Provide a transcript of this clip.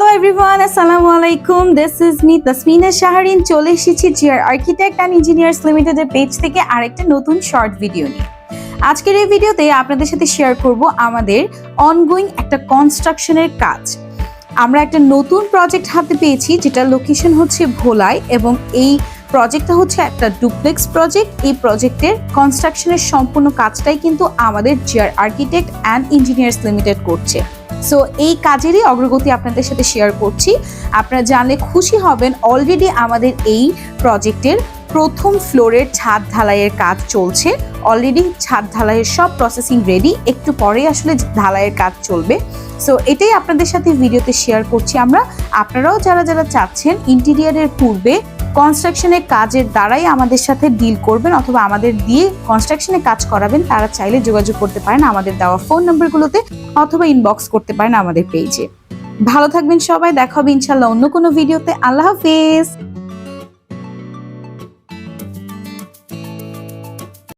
Hello everyone আসসালামু আলাইকুম this is me Tasmina Shahrin চলে এসেছি জিয়ার আর্কিটেক্ট অ্যান্ড ইঞ্জিনিয়ার্স লিমিটেডের পেজ থেকে আরেকটা নতুন শর্ট ভিডিও নিয়ে। আজকের এই ভিডিওতে আপনাদের সাথে শেয়ার করব আমাদের অনগোয়িং একটা কনস্ট্রাকশনের কাজ। আমরা একটা নতুন প্রজেক্ট হাতে পেয়েছি, যেটার লোকেশন হচ্ছে ভোলাই এবং এই প্রজেক্টটা হচ্ছে একটা ডুপ্লেক্স প্রজেক্ট এই প্রজেক্টের কনস্ট্রাকশনের সম্পূর্ণ কাজটাই কিন্তু আমাদের Ziar architect and engineers limited করছে। সো এই কাজেরই অগ্রগতি আপনাদের সাথে শেয়ার করছি। আপনারা জানলে খুশি হবেন অলরেডি আমাদের এই প্রজেক্টের প্রথম ফ্লোরের ছাদ ঢালাইয়ের কাজ চলছে। অলরেডি ছাদ ঢালাইয়ের সব প্রসেসিং রেডি একটু পরেই আসলে ঢালাইয়ের কাজ চলবে। সো এটাই আপনাদের সাথে ভিডিওতে শেয়ার করছি আমরা। আপনারাও যারা যারা চাচ্ছেন ইন্টেরিয়ারের পূর্বে কনস্ট্রাকশনের কাজের দ্বারাই আমাদের সাথে ডিল করবেন অথবা আমাদের দিয়ে কনস্ট্রাকশনে কাজ করাবেন, তারা চাইলে যোগাযোগ করতে পারেন আমাদের দেওয়া ফোন নাম্বারগুলোতে অথবা ইনবক্স করতে পারেন আমাদের পেজে ভালো থাকবেন সবাই, দেখা হবে ইনশাল্লাহ অন্য কোনো ভিডিওতে আল্লাহ হাফেজ!